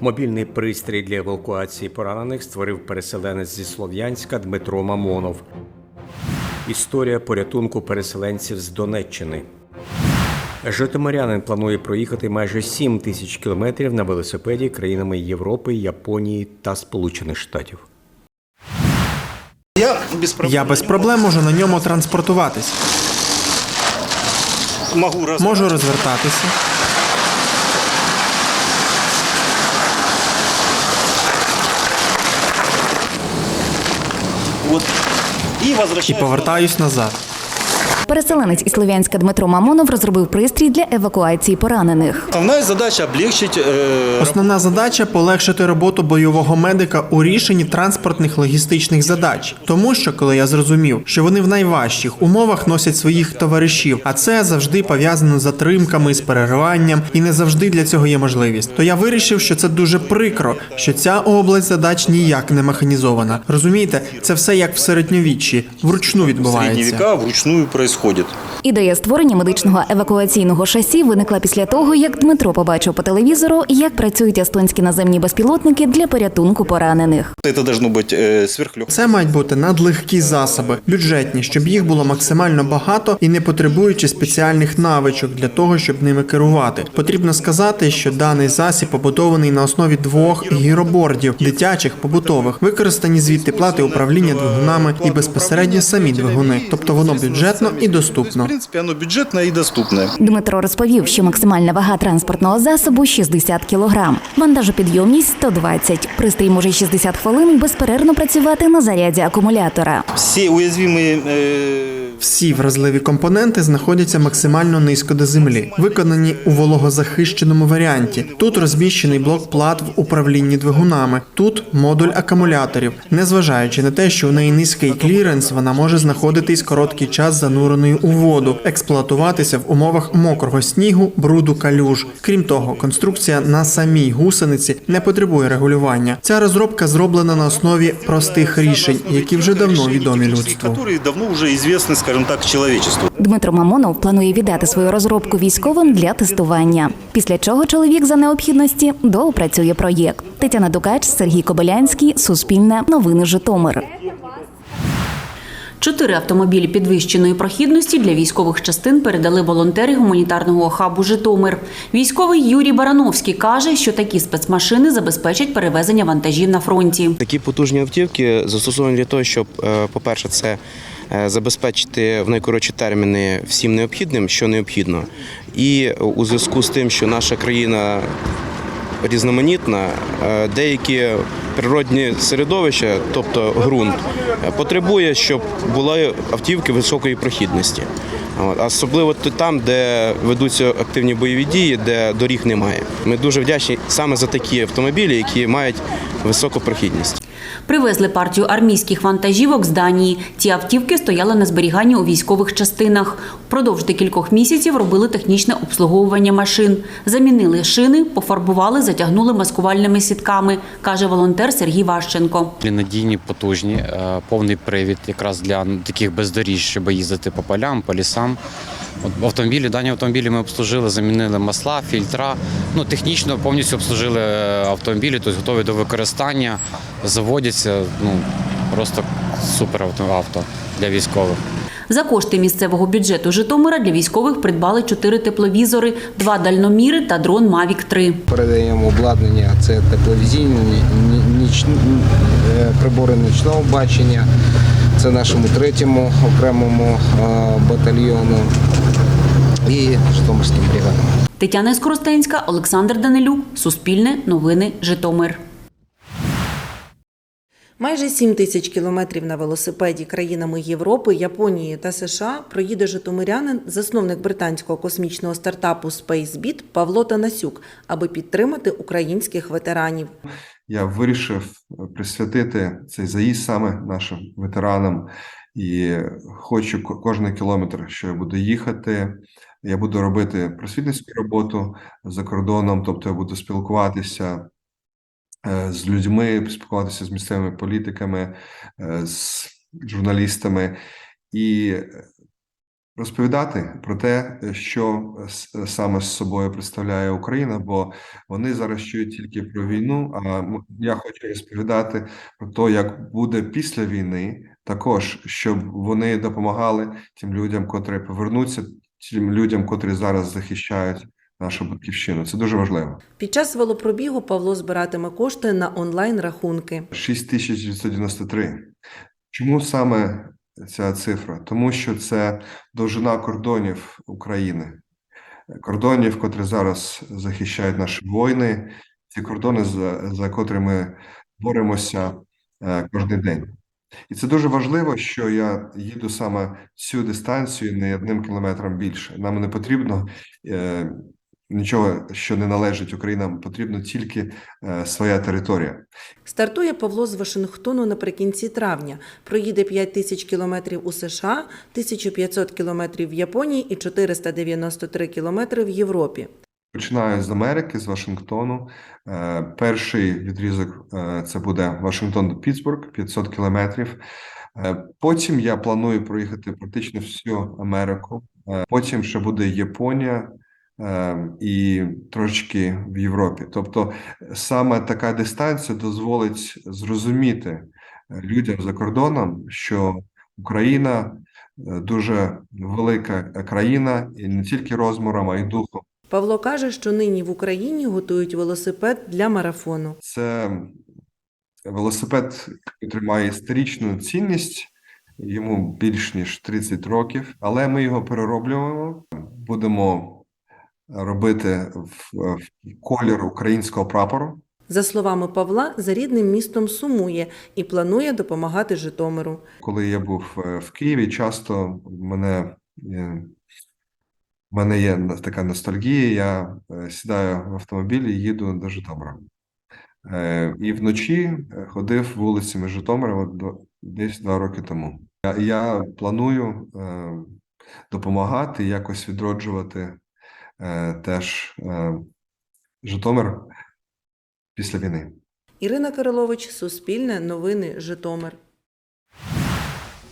Мобільний пристрій для евакуації поранених створив переселенець зі Слов'янська Дмитро Мамонов. Історія порятунку переселенців з Донеччини. Житомирянин планує проїхати майже 7 тисяч кілометрів на велосипеді країнами Європи, Японії та Сполучених Штатів. Я без проблем, Я без проблем можу на ньому транспортуватись. могу. Можу розвертатися. Вот. І, І повертаюсь назад. Переселенець із Слов'янська Дмитро Мамонов розробив пристрій для евакуації поранених. Основная задача облегчить э, Основна задача полегшити роботу бойового медика у рішенні транспортних логістичних задач. Тому що, коли я зрозумів, що вони в найважчих умовах носять своїх товаришів, а це завжди пов'язано з затримками, з перериванням, і не завжди для цього є можливість. То я вирішив, що це дуже прикро, що ця область задач ніяк не механізована. Розумієте, це все як в середньовіччі, вручну в средние відбувається века вручную происходит. Ідея створення медичного евакуаційного шасі виникла після того, як Дмитро побачив по телевізору, як працюють естонські наземні безпілотники для порятунку поранених. Это должно быть э, сверхлегкое. Це мають бути надлегкі засоби, бюджетні, щоб їх було максимально багато і не потребуючи спеціальних навичок для того, щоб ними керувати. Потрібно сказати, що даний засіб побудований на основі двох гіробордів, дитячих побутових, використані звідти плати управління двигунами і безпосередньо самі двигуни, тобто воно бюджетно і в доступно. воно бюджетне і доступне. Дмитро розповів, що максимальна вага транспортного засобу 60 кг, вантажопідйомність 120. Пристрій може 60 хвилин безперервно працювати на заряді акумулятора. Всі уязвимі. э, Всі вразливі компоненти знаходяться максимально низько до землі, виконані у вологозахищеному варіанті. Тут розміщений блок плат в управлінні двигунами, тут модуль акумуляторів. Незважаючи на те, що в неї низький кліренс, вона може знаходитись короткий час зануреною у воду, експлуатуватися в умовах мокрого снігу, бруду, калюж. Крім того, конструкція на самій гусениці не потребує регулювання. Ця розробка зроблена на основі простих рішень, які вже давно відомі людству. Скажем так, человечеству. Дмитро Мамонов планує віддати свою розробку військовим для тестування. Після чого чоловік за необхідності доопрацює проєкт. Тетяна Дукач, Сергій Кобилянський, Суспільне, Новини Житомир. Чотири автомобілі підвищеної прохідності для військових частин передали волонтери гуманітарного хабу Житомир. Військовий Юрій Барановський каже, що такі спецмашини забезпечать перевезення вантажів на фронті. Такі потужні автівки застосовані для того, щоб, е, по-перше, це е, забезпечити в найкоротші терміни всім необхідним, що необхідно. І у зв'язку з тим, що наша країна різноманітна, е, деякі природні середовища, тобто ґрунт, е, потребує, щоб були автівки високої прохідності. Особливо там, де ведуться активні бойові дії, де доріг немає. Ми дуже вдячні саме за такі автомобілі, які мають високу прохідність. Привезли партію армійських вантажівок з Данії. Ці автівки стояли на зберіганні у військових частинах. Впродовж декількох місяців робили технічне обслуговування машин. Замінили шини, пофарбували, затягнули маскувальними сітками, каже волонтер Сергій Ващенко. Надійні, потужні, е, повний привід якраз для таких бездоріж, щоб їздити по полям, по лісам. Автомобілі, дані автомобілі ми обслужили, замінили масла, фільтра. Ну, технічно повністю обслужили е, автомобілі, тобто готові до використання, заводяться. Ну, просто супер авто, для військових. За кошти місцевого бюджету Житомира для військових придбали чотири тепловізори, два дальноміри та дрон Mavic 3. передаємо обладнання, це тепловізійні ніч, е, прибори нічного бачення. Це нашому третьому окремому е, батальйону і Житомирським бригадам. Тетяна Скоростенська, Олександр Данилюк, Суспільне, Новини, Житомир. Майже 7 тисяч кілометрів на велосипеді країнами Європи, Японії та США проїде житомирянин, засновник британського космічного стартапу SpaceBit Павло Танасюк, аби підтримати українських ветеранів. я вирішив присвятити цей заїзд саме нашим ветеранам. І хочу ко- кожен кілометр, що я буду їхати, я буду робити просвітницьку роботу за кордоном, тобто я буду спілкуватися з людьми, спілкуватися з місцевими політиками, е, з журналістами. І розповідати про те, що саме з собою представляє Україна, бо вони зараз чують тільки про війну. А я хочу розповідати про те, як буде після війни, також щоб вони допомагали тим людям, котрі повернуться, тим людям, котрі зараз захищають нашу батьківщину. Це дуже важливо. Під час велопробігу Павло збиратиме кошти на онлайн-рахунки. 6993. Чому саме ця цифра? Тому що це довжина кордонів України, кордонів, котрі зараз захищають наші воїни, ці кордони, за, за котрі ми боремося е, кожен день. І це дуже важливо, що я їду саме цю дистанцію не одним кілометром більше. Нам не потрібно е, нічого, що не належить Україні, нам потрібно тільки е, своя територія. Стартує Павло з Вашингтону наприкінці травня. Проїде 5 тисяч кілометрів у США, 1500 кілометрів в Японії і 493 кілометри в Європі. Починаю з Америки, з Вашингтону. Е, Перший відрізок е, це буде Вашингтон до Пітсбург, 500 кілометрів. Е, Потім я планую проїхати практично всю Америку. Е, Потім ще буде Японія і трошки в Європі. Тобто саме така дистанція дозволить зрозуміти е, людям за кордоном, що Україна е, дуже велика країна, і не тільки розміром, а й духом. Павло каже, що нині в Україні готують велосипед для марафону. Це велосипед, який має історичну цінність, йому більш ніж 30 років, але ми його перероблюємо. Будемо робити в, в колір українського прапору. За словами Павла, за рідним містом сумує і планує допомагати Житомиру. Коли я був е, в Києві, часто мене, е, в мене є така ностальгія. Я е, сідаю в автомобіль і їду до Житомира. І вночі ходив вулицями Житомира десь два роки тому. Я, я планую допомагати, якось відроджувати теж е, Житомир після війни. Ірина Кирилович, Суспільне, Новини, Житомир.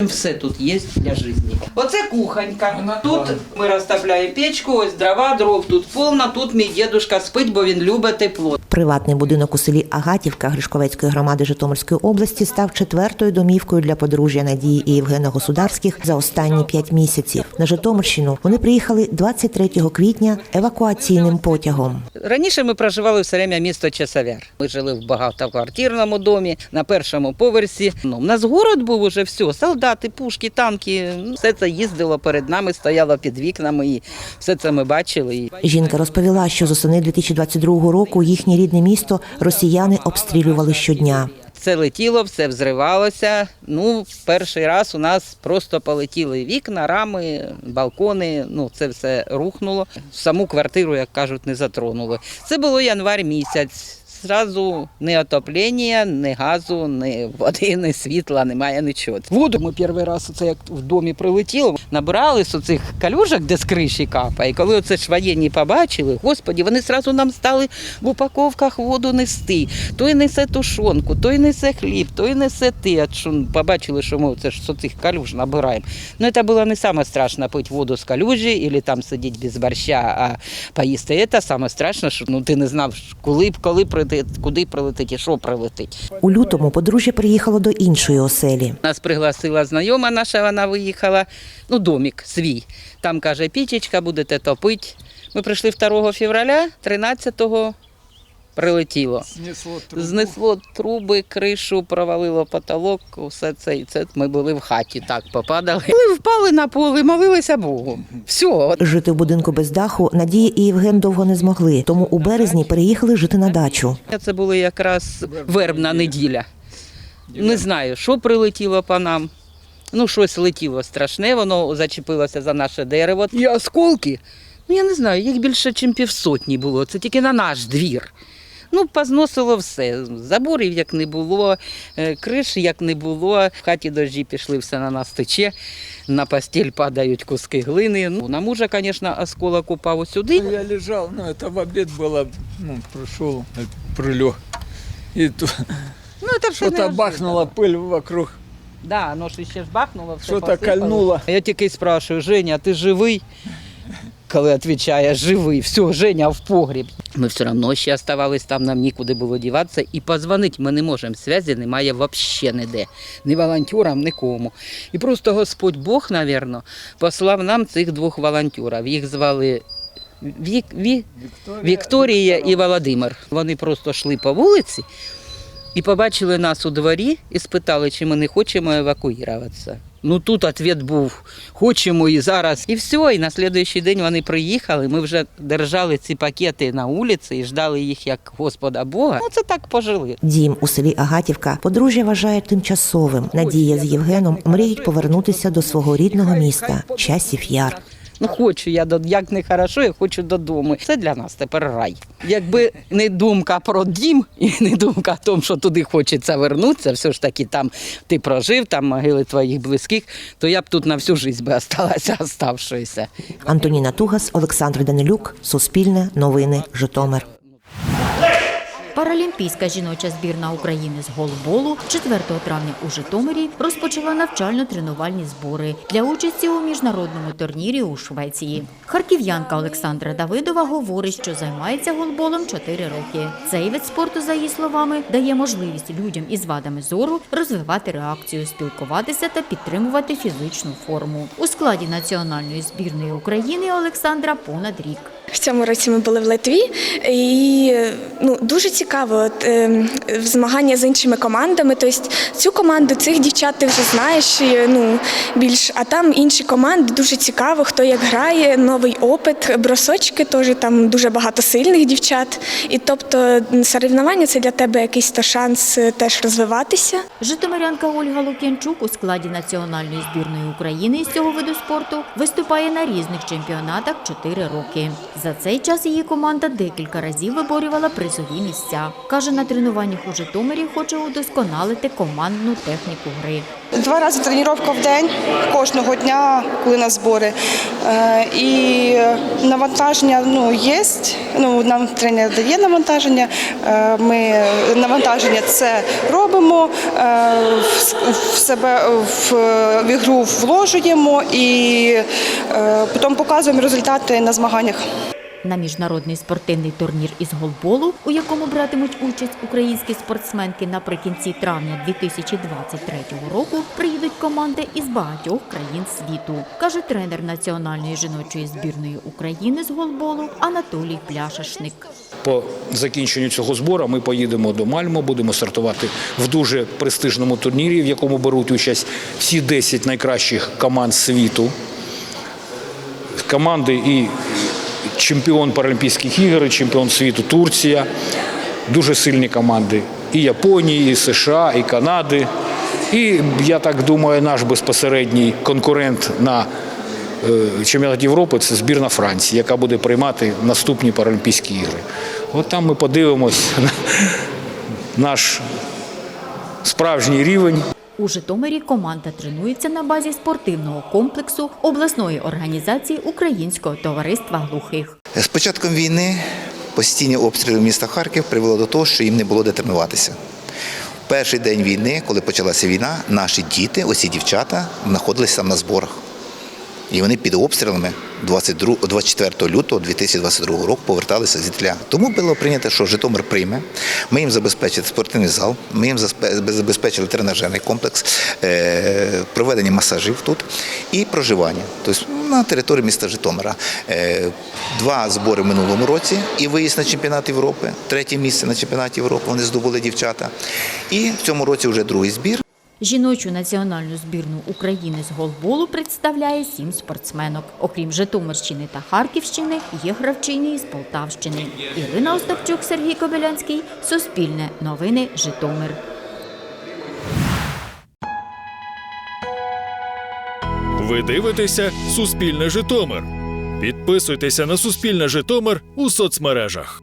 Все тут є для житті. Оце кухонька. Тут ми розставляємо печку, ось дрова, дров тут повна, тут мій дідусь спить, бо він любить тепло. Приватний будинок у селі Агатівка Гришковецької громади Житомирської області став четвертою домівкою для подружжя Надії і Євгена Государських за останні п'ять місяців. На Житомирщину вони приїхали 23 квітня евакуаційним потягом. Раніше ми проживали все время місто Часовяр. Ми жили в багатоквартирному домі на першому поверсі. Ну, у нас город був уже все, солдати, пушки, танки. ну, Все це їздило перед нами, стояло під вікнами, і все це ми бачили. Жінка розповіла, що з осени 2022 року їхнє рідне місто росіяни обстрілювали щодня. Це летіло, все взривалося. Ну, перший раз у нас просто полетіли вікна, рами, балкони. Ну, це все рухнуло. Саму квартиру, як кажуть, не затронуло. Це було январь місяць. Зразу ні отоплення, ні газу, ні води, ні світла, немає нічого. Воду ми перший раз, оце як в домі прилетіло, набрали з оцих калюжок, де з криші капає. І коли оце ж воєнні побачили, господі, вони зразу нам стали в упаковках воду нести. Той несе тушонку, той несе хліб, той несе те. Побачили, що ми це ж з цих калюж набираємо. Ну, це було не саме страшно пити воду з калюжі, або там сидіти без борща, а поїсти. Це саме страшно, що ну, ти не знав, коли, б коли прилетить, куди прилетить і що прилетить. У лютому подружжя приїхало до іншої оселі. Нас пригласила знайома наша, вона виїхала, ну, домик свій. Там каже, пічечка, будете топити. Ми прийшли 2 февраля, 13-го прилетіло. Знесло труби, кришу, провалило потолок, усе це. І це ми були в хаті, так попадали. Ми впали на поле, молилися Богу. Все, Жити в будинку без даху Надія і Євген довго не змогли, тому у березні переїхали жити на дачу. Це була якраз вербна неділя. Не знаю, що прилетіло по нам. Ну, щось летіло страшне, воно зачепилося за наше дерево. І осколки, ну я не знаю, їх більше, ніж півсотні було. Це тільки на наш двір. Ну, позносило все. Заборів як не було, е, криш як не було. В хаті дожді пішли, все на нас тече. На постіль падають куски глини. Ну, на мужа, звісно, осколок упав сюди. Я лежал, ну это в обед было, ну, пришел, прилег. И тут Ну, це все что-то бахнуло пыль вокруг. Да, воно ж ще ж бахнуло, все Що-то посипало. кольнуло. Я тільки й спрашиваю, Женя, ти живий? Коли відповідає, живий, все, Женя в погріб. Ми все одно ще оставались там, нам нікуди було діватися. І позвонити ми не можемо. Зв'язі немає взагалі ніде. Ні волонтерам, нікому. І просто Господь Бог, напевно, послав нам цих двох волонтерів. Їх звали Вік, Ві, Вікторія і Володимир. Вони просто йшли по вулиці і побачили нас у дворі і спитали, чи ми не хочемо евакуюватися. Ну тут відповідь був хочемо і зараз. І все. І на наступний день вони приїхали. Ми вже держали ці пакети на вулиці і ждали їх як Господа Бога. Ну це так пожили. Дім у селі Агатівка подружжя вважає тимчасовим. Надія з Євгеном мріють повернутися до свого рідного міста часів яр. Ну хочу я як не хорошо, я хочу додому. Це для нас тепер рай. Якби не думка про дім і не думка о тому, що туди хочеться вернутися, все ж таки там ти прожив, там могили твоїх близьких, то я б тут на всю життя би осталася оставшоюся. Антоніна Тугас, Олександр Данилюк, Суспільне, Новини, Житомир. Паралімпійська жіноча збірна України з голболу 4 травня у Житомирі розпочала навчально-тренувальні збори для участі у міжнародному турнірі у Швеції. Харків'янка Олександра Давидова говорить, що займається голболом 4 роки. Цей вид спорту, за її словами, дає можливість людям із вадами зору розвивати реакцію, спілкуватися та підтримувати фізичну форму. У складі національної збірної України Олександра понад рік. В цьому році ми були в Литві, і ну дуже цікаво от, е, змагання з іншими командами. Тобто цю команду цих дівчат ти вже знаєш і, ну більш, а там інші команди дуже цікаво, хто як грає, новий опит, бросочки теж там дуже багато сильних дівчат. І тобто соревнування це для тебе якийсь то шанс е, теж розвиватися. Житомирянка Ольга Лук'янчук у складі національної збірної України з цього виду спорту виступає на різних чемпіонатах 4 роки. За цей час її команда декілька разів виборювала призові місця. Каже, на тренуваннях у Житомирі хоче удосконалити командну техніку гри. Два рази тренування в день кожного дня, коли на збори. Е, І навантаження ну, є. Ну, нам тренер дає навантаження. Е, Ми навантаження це робимо, е, в- себе в, ігру вложуємо і потім показуємо результати на змаганнях. На міжнародний спортивний турнір із голболу, у якому братимуть участь українські спортсменки наприкінці травня 2023 року, приїдуть команди із багатьох країн світу, каже тренер національної жіночої збірної України з голболу Анатолій Пляшашник. По закінченню цього збору ми поїдемо до Мальмо, будемо стартувати в дуже престижному турнірі, в якому беруть участь всі 10 найкращих команд світу. Команди і чемпіон Паралімпійських ігор, чемпіон світу Турція. Дуже сильні команди і Японії, і США, і Канади. І я так думаю, наш безпосередній конкурент на е, чемпіонат Європи це збірна Франції, яка буде приймати наступні Паралімпійські ігри. От там ми подивимось наш справжній рівень. У Житомирі команда тренується на базі спортивного комплексу обласної організації Українського товариства глухих. З початком війни постійні обстріли міста Харків привело до того, що їм не було де тренуватися. В перший день війни, коли почалася війна, наші діти, оці дівчата, знаходилися там на зборах. І вони під обстрілами 22, 24 лютого 2022 року поверталися звідтля. Тому було прийнято, що Житомир прийме. Ми їм забезпечили спортивний зал, ми їм забезпечили тренажерний комплекс, е, проведення масажів тут і проживання. Тобто на території міста Житомира. Е, Два збори в минулому році і виїзд на чемпіонат Європи. Третє місце на чемпіонаті Європи вони здобули дівчата. І в цьому році вже другий збір. Жіночу національну збірну України з голболу представляє сім спортсменок. Окрім Житомирщини та Харківщини, є гравчині із Полтавщини. Ірина Остапчук, Сергій Кобилянський, Суспільне новини, Житомир. Ви дивитеся Суспільне Житомир. Підписуйтеся на Суспільне Житомир у соцмережах.